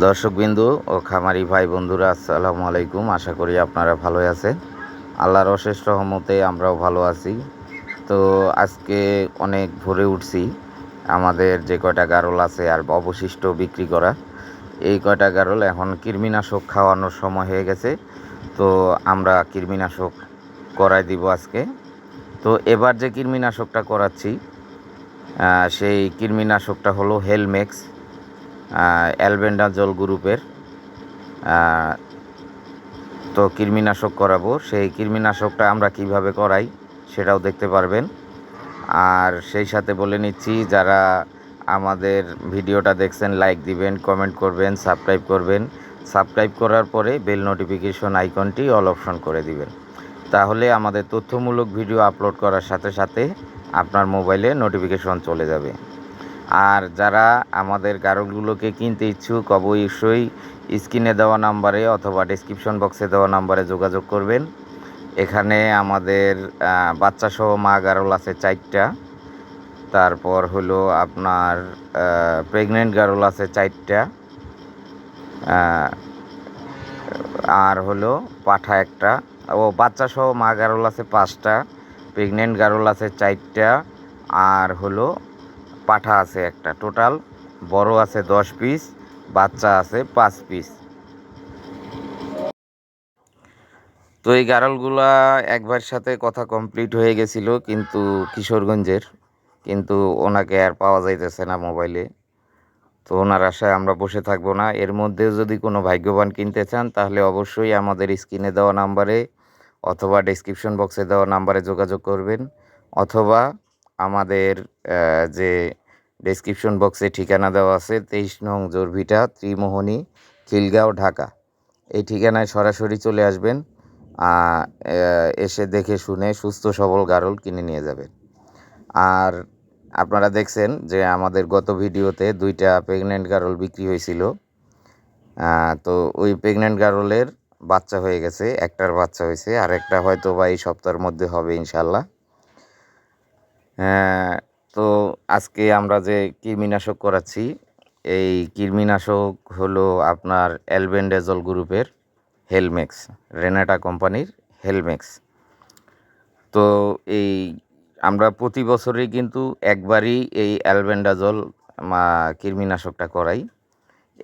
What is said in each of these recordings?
দর্শকবিন্দু ও খামারি ভাই বন্ধুরা, আসসালামু আলাইকুম। আশা করি আপনারা ভালো আছেন। আল্লাহর অশেষ রহমতে আমরাও ভালো আছি। তো আজকে অনেক ভোরে উঠছি। আমাদের যে কয়টা গারল আছে আর অবশিষ্ট বিক্রি করা, এই কয়টা গারল এখন কৃমিনাশক খাওয়ানোর সময় হয়ে গেছে। তো আমরা কৃমিনাশক করাই দিব আজকে। তো এবার যে কৃমিনাশকটা করাচ্ছি সেই কৃমিনাশকটা হলো হেলমেক্স। অ্যালবেন্ডাজল গ্রুপের তো কৃমিনাশক করাবো। সেই কৃমিনাশকটা আমরা কীভাবে করাই সেটাও দেখতে পারবেন। আর সেই সাথে বলে নিচ্ছি, যারা আমাদের ভিডিওটা দেখছেন, লাইক দিবেন, কমেন্ট করবেন, সাবস্ক্রাইব করবেন। সাবস্ক্রাইব করার পরে বেল নোটিফিকেশন আইকনটি অল অপশন করে দিবেন। তাহলে আমাদের তথ্যমূলক ভিডিও আপলোড করার সাথে সাথে আপনার মোবাইলে নোটিফিকেশন চলে যাবে। আর যারা আমাদের গারলগুলোকে কিনতে ইচ্ছুক, অবশ্যই স্ক্রিনে দেওয়া নাম্বারে অথবা ডিসক্রিপশন বক্সে দেওয়া নাম্বারে যোগাযোগ করবেন। এখানে আমাদের বাচ্চা সহ মা গারল আছে চারটা। তারপর হলো আপনার প্রেগনেন্ট গারল আছে চারটা। আর হলো পাঠা একটা। ও বাচ্চা সহ মা গারল আছে পাঁচটা প্রেগনেন্ট গারল আছে চারটা। আর হলো পাঠা আছে একটা। টোটাল বড় আছে দশ পিস বাচ্চা আছে পাঁচ পিস তো এই গারলগুলা একবার সাথে কথা কমপ্লিট হয়ে গেছিল কিন্তু কিশোরগঞ্জের। কিন্তু ওনাকে আর পাওয়া যাইতেছে না মোবাইলে তো ওনার আশায় আমরা বসে থাকব না। এর মধ্যে যদি কোনো ভাগ্যবান কিনতে চান তাহলে অবশ্যই আমাদের স্ক্রিনে দেওয়া নাম্বারে অথবা ডেসক্রিপশন বক্সে দেওয়া নাম্বারে যোগাযোগ করবেন। অথবা আমাদের যে ডেসক্রিপশন বক্সে ঠিকানা দেওয়া আছে, তেইশ নং জোরভিটা, ত্রিমোহনী, খিলগাঁও, ঢাকা। এই ঠিকানায় সরাসরি চলে আসবেন এসে দেখে শুনে সুস্থ, সবল গারল কিনে নিয়ে যাবেন। আর আপনারা দেখছেন যে আমাদের গত ভিডিওতে দুইটা প্রেগনেন্ট গারল বিক্রি হয়েছিল। তো ওই প্রেগনেন্ট গারলের বাচ্চা হয়ে গেছে, একটার বাচ্চা হয়েছে আর একটা হয়তো বা এই সপ্তাহের মধ্যে হবে ইনশাল্লাহ তো আজকে আমরা যে কৃমিনাশক করাচ্ছি, এই কৃমিনাশক হলো আপনার অ্যালবেন্ডাজল গ্রুপের হেলমেক্স, রেনাটা কোম্পানির হেলমেক্স। তো এই আমরা প্রতি বছরই কিন্তু একবারই এই অ্যালবেন্ডাজল কৃমিনাশকটা করাই।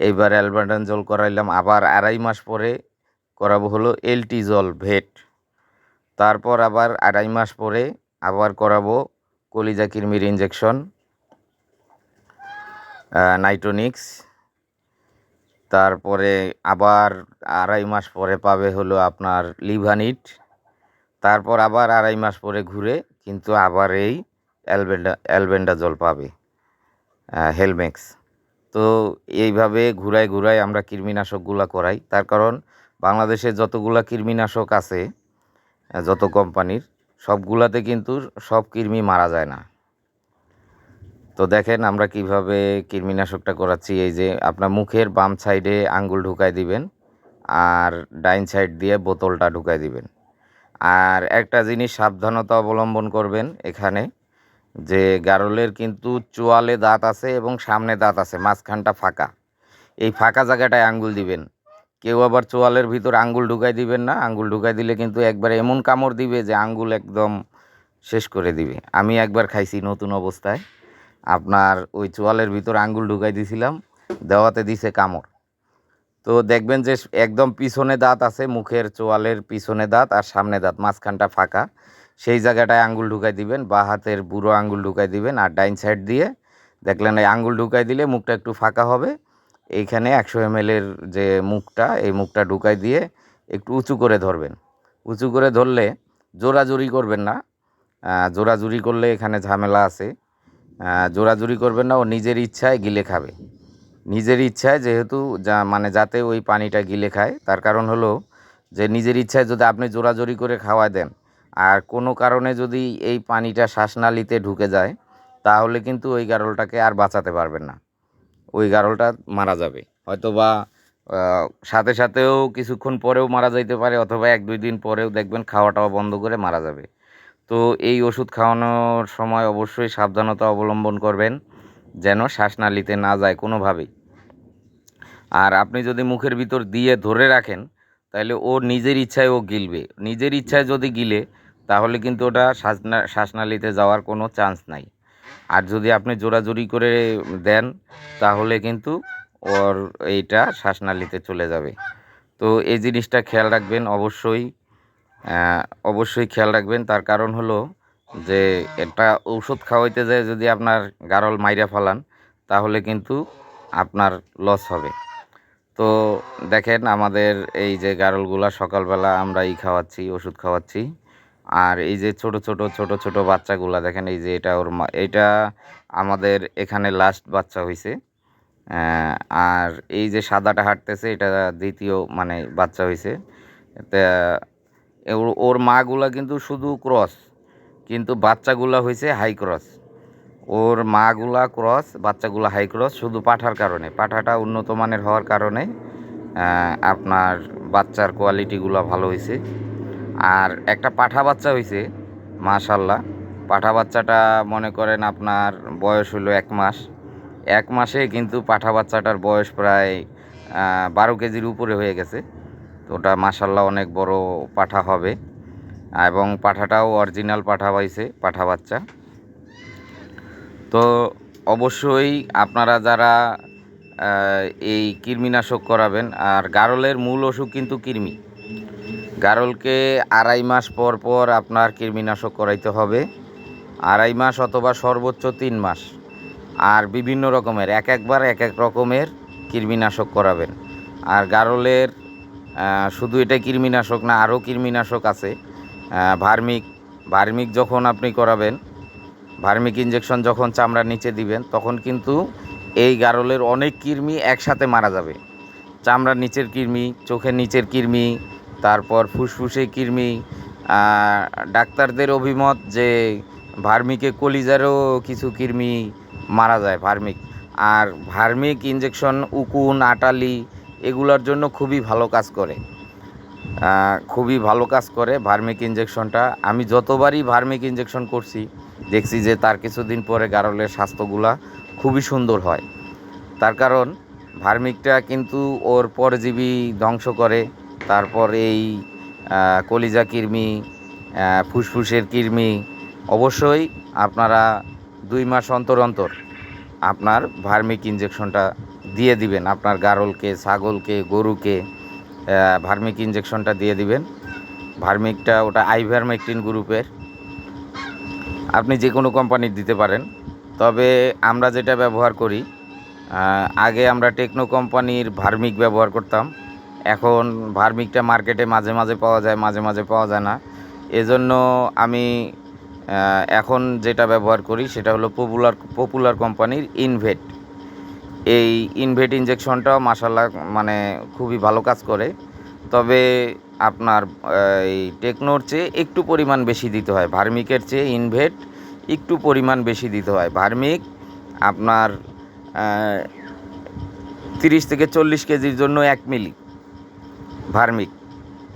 এইবার অ্যালবেন্ডাজল করাইলাম, আবার আড়াই মাস পরে করাবো হলো এলটিজল ভেট। তারপর আবার আড়াই মাস পরে আবার করাবো কলিজা কৃমির ইঞ্জেকশন নাইট্রোনিক্স তারপরে আবার আড়াই মাস পরে পাবে হলো আপনার লিভানিট তারপর আবার আড়াই মাস পরে ঘুরে কিন্তু আবার এই অ্যালবেন্ডা অ্যালবেন্ডাজল পাবে হেলমেক্স তো এইভাবে ঘুরায় ঘুরায় আমরা কৃমিনাশকগুলা করাই। তার কারণ বাংলাদেশে যতগুলা কৃমিনাশক আছে যত কোম্পানির সবগুলাতে কিন্তু সব কৃমি মারা যায় না। তো দেখেন আমরা কীভাবে কৃমিনাশকটা করাচ্ছি, এই যে আপনার মুখের বাম সাইডে আঙ্গুল ঢুকাই দিবেন আর ডাইন সাইড দিয়ে বোতলটা ঢুকাই দিবেন। আর একটা জিনিস সাবধানতা অবলম্বন করবেন এখানে, যে গারলের কিন্তু চোয়ালে দাঁত আছে এবং সামনে দাঁত আছে, মাঝখানটা ফাঁকা। এই ফাঁকা জায়গাটায় আঙ্গুল দিবেন। কেউ আবার চোয়ালের ভিতর আঙ্গুল ঢুকাই দিবেন না, আঙ্গুল ঢুকাই দিলে কিন্তু একবার এমন কামড় দিবে যে আঙ্গুল একদম শেষ করে দিবে। আমি একবার খাইছি নতুন অবস্থায়। আপনার ওই চোয়ালের ভিতর আঙ্গুল ঢুকাই দিছিলাম, দেওয়াতে দিছে কামড়। তো দেখবেন যে একদম পিছনে দাঁত আছে, মুখের চোয়ালের পিছনে দাঁত আর সামনে দাঁত, মাঝখানটা ফাঁকা। সেই জায়গাটায় আঙ্গুল ঢুকাই দিবেন, বা হাতের বুড়ো আঙ্গুল ঢুকাই দিবেন আর ডাইন সাইড দিয়ে দেখলেন এই আঙ্গুল ঢুকাই দিলে মুখটা একটু ফাঁকা হবে। এইখানে একশো এম এর যে মুখটা, এই মুখটা ঢুকাই দিয়ে একটু উঁচু করে ধরবেন। উঁচু করে ধরলে জোরাজুরি করবেন না। জোরাজুরি করলে এখানে ঝামেলা আছে। জোরাজুরি করবেন না, ও নিজের ইচ্ছায় গিলে খাবে। নিজের ইচ্ছায় যেহেতু যা মানে যাতে ওই পানিটা গিলে খায়, তার কারণ হলো যে নিজের ইচ্ছায় যদি আপনি জোরাজোরি করে খাওয়া দেন, আর কোনো কারণে যদি এই পানিটা শ্বাসনালীতে ঢুকে যায়, তাহলে কিন্তু ওই গারলটাকে আর বাঁচাতে পারবেন না। ওই গারলটা মারা যাবে। হয়তো বা সাথে সাথেও কিছুক্ষণ পরেও মারা যাইতে পারে, অথবা এক দুই দিন পরেও দেখবেন খাওয়াটাও বন্ধ করে মারা যাবে। তো এই ওষুধ খাওয়ানোর সময় অবশ্যই সাবধানতা অবলম্বন করবেন, যেন শ্বাসনালীতে না যায় কোনোভাবেই। আর আপনি যদি মুখের ভিতর দিয়ে ধরে রাখেন, তাহলে ও নিজের ইচ্ছায় ও গিলবে। নিজের ইচ্ছায় যদি গিলে, তাহলে কিন্তু ওটা শ্বাসনা শ্বাসনালীতে যাওয়ার কোনো চান্স নাই। আর যদি আপনি জোরাজুরি করে দেন, তাহলে কিন্তু ওর এইটা শ্বাসনালীতে চলে যাবে। তো এই জিনিসটা খেয়াল রাখবেন অবশ্যই অবশ্যই খেয়াল রাখবেন। তার কারণ হলো যে একটা ঔষধ খাওয়াইতে যায় যদি আপনার গারল মাইরা ফালান, তাহলে কিন্তু আপনার লস হবে। তো দেখেন আমাদের এই যে গারলগুলা সকালবেলা আমরা ই খাওয়াচ্ছি, ওষুধ খাওয়াচ্ছি। আর এই যে ছোট ছোট ছোট ছোট বাচ্চাগুলা, দেখেন এই যে এটা ওর মা, এটা আমাদের এখানে লাস্ট বাচ্চা হয়েছে আর এই যে সাদাটা হাঁটতেছে, এটা দ্বিতীয় মানে বাচ্চা হয়েছে তা ওর- ওর মাগুলা কিন্তু শুধু ক্রস কিন্তু বাচ্চাগুলা হয়েছে হাই ক্রস ওর মাগুলা ক্রস বাচ্চাগুলা হাই ক্রস শুধু পাঠার কারণে। পাঠাটা উন্নত মানের হওয়ার কারণে আপনার বাচ্চার কোয়ালিটিগুলো ভালো হয়েছে আর একটা পাঠা বাচ্চা হয়েছে মাশাল্লাহ পাঠা বাচ্চাটা মনে করেন আপনার বয়স হলো এক মাস। এক মাসে কিন্তু পাঠা বাচ্চাটার বয়স প্রায় বারো কেজির উপরে হয়ে গেছে। তো ওটা মাশাল্লাহ অনেক বড় পাঠা হবে। এবং পাঠাটাও অরিজিনাল পাঠা পাইছে পাঠা বাচ্চা। তো অবশ্যই আপনারা যারা এই কৃমিনাশক করাবেন, আর গারলের মূল অসুখ কিন্তু কৃমি। গারলকে আড়াই মাস পর পর আপনার কৃমিনাশক করাইতে হবে। আড়াই মাস অথবা সর্বোচ্চ তিন মাস। আর বিভিন্ন রকমের, এক একবার এক এক রকমের কৃমিনাশক করাবেন। আর গারলের শুধু এটা কৃমিনাশক না, আরও কৃমিনাশক আছে। ভার্মিক ভার্মিক যখন আপনি করাবেন, ভার্মিক ইঞ্জেকশন যখন চামড়ার নিচে দিবেন, তখন কিন্তু এই গারলের অনেক কৃমি একসাথে মারা যাবে। চামড়ার নিচের কৃমি, চোখের নিচের কৃমি তারপর ফুসফুসে কৃমি ডাক্তারদের অভিমত যে ভার্মিকে কলিজারও কিছু কৃমি মারা যায়, ভার্মিক। আর ভার্মিক ইঞ্জেকশন উকুন, আটালি এগুলোর জন্য খুবই ভালো কাজ করে। খুবই ভালো কাজ করে ভার্মিক ইঞ্জেকশনটা আমি যতবারই ভার্মিক ইঞ্জেকশন করছি, দেখছি যে তার কিছুদিন পরে গারলের স্বাস্থ্যগুলা খুবই সুন্দর হয়। তার কারণ, ভার্মিকটা কিন্তু ওর পরজীবী ধ্বংস করে। তারপর এই কলিজা কৃমি ফুসফুসের কৃমি, অবশ্যই আপনারা দুই মাস অন্তর অন্তর আপনার ভার্মিক ইঞ্জেকশনটা দিয়ে দিবেন। আপনার গারলকে, ছাগলকে, গরুকে ভার্মিক ইঞ্জেকশনটা দিয়ে দিবেন। ভার্মিকটা ওটা আইভারমেকটিন গ্রুপের। আপনি যে কোনো কোম্পানির দিতে পারেন। তবে আমরা যেটা ব্যবহার করি আগে আমরা টেকনো কোম্পানির ভার্মিক ব্যবহার করতাম। এখন ভার্মিকটা মার্কেটে মাঝে মাঝে পাওয়া যায়, মাঝে মাঝে পাওয়া যায় না। এজন্য আমি এখন যেটা ব্যবহার করি সেটা হলো পপুলার পপুলার কোম্পানির ইনভেট এই ইনভেট ইঞ্জেকশনটাও মাসাল্লাহ মানে খুবই ভালো কাজ করে। তবে আপনার এই টেকনোর চেয়ে একটু পরিমাণ বেশি দিতে হয়। ভার্মিকের চেয়ে ইনভেট একটু পরিমাণ বেশি দিতে হয়। ভার্মিক আপনার তিরিশ থেকে চল্লিশ কেজির জন্য এক মিলি। ভার্মিক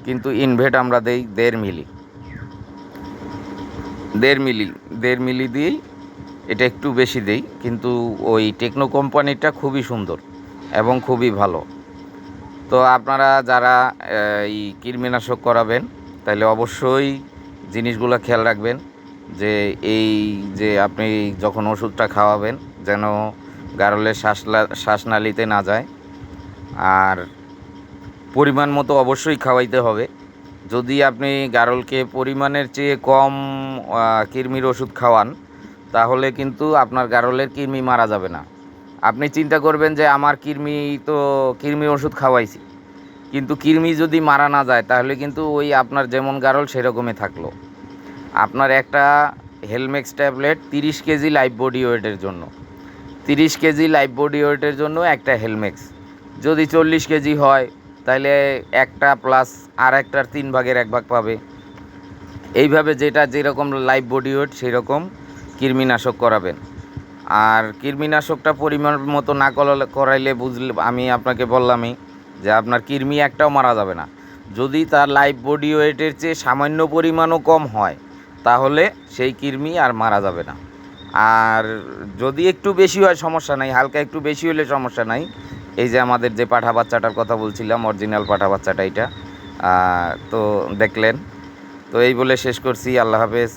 কিন্তু ইনভেট আমরা দেই দেড় মিলি। দেড় মিলি দেড় মিলি দিয়েই এটা একটু বেশি দেই, কিন্তু ওই টেকনো কোম্পানিটা খুবই সুন্দর এবং খুবই ভালো। তো আপনারা যারা এই কৃমিনাশক করাবেন তাহলে অবশ্যই জিনিসগুলো খেয়াল রাখবেন যে এই যে আপনি যখন ওষুধটা খাওয়াবেন যেন গারলের শ্বাসলা, শ্বাসনালীতে না যায়। আর পরিমাণ মতো অবশ্যই খাওয়াইতে হবে। যদি আপনি গারলকে পরিমাণের চেয়ে কম কৃমির ওষুধ খাওয়ান, তাহলে কিন্তু আপনার গারলের কৃমি মারা যাবে না। আপনি চিন্তা করবেন যে আমার কৃমি তো কৃমি ওষুধ খাওয়াইছি। কিন্তু কৃমি যদি মারা না যায়, তাহলে কিন্তু ওই আপনার যেমন গারল সেরকমই থাকল। আপনার একটা হেলমেক্স ট্যাবলেট তিরিশ কেজি লাইফ বডি ওয়েটের জন্য। তিরিশ কেজি লাইফ বডি ওয়েটের জন্য একটা হেলমেক্স যদি চল্লিশ কেজি হয় তাহলে একটা প্লাস আর একটার তিন ভাগের এক ভাগ পাবে। এইভাবে যেটা যেরকম লাইফ বডি ওয়েট সেই রকম কৃমিনাশক করাবেন। আর কৃমিনাশকটা পরিমাণ মতো না করাইলে বুঝলে, আমি আপনাকে বললামই যে আপনার কৃমি একটাও মারা যাবে না। যদি তার লাইফ বডি ওয়েটের চেয়ে সামান্য পরিমাণও কম হয়, তাহলে সেই কৃমি আর মারা যাবে না। আর যদি একটু বেশি হয়, সমস্যা নাই। হালকা একটু বেশি হলে সমস্যা নাই। এই যে আমাদের যে পাঠা বাচ্চাটার কথা বলছিলাম অরিজিনাল পাঠা বাচ্চাটা এটা তো দেখলেন। তো এই বলে শেষ করছি, আল্লাহ হাফেজ।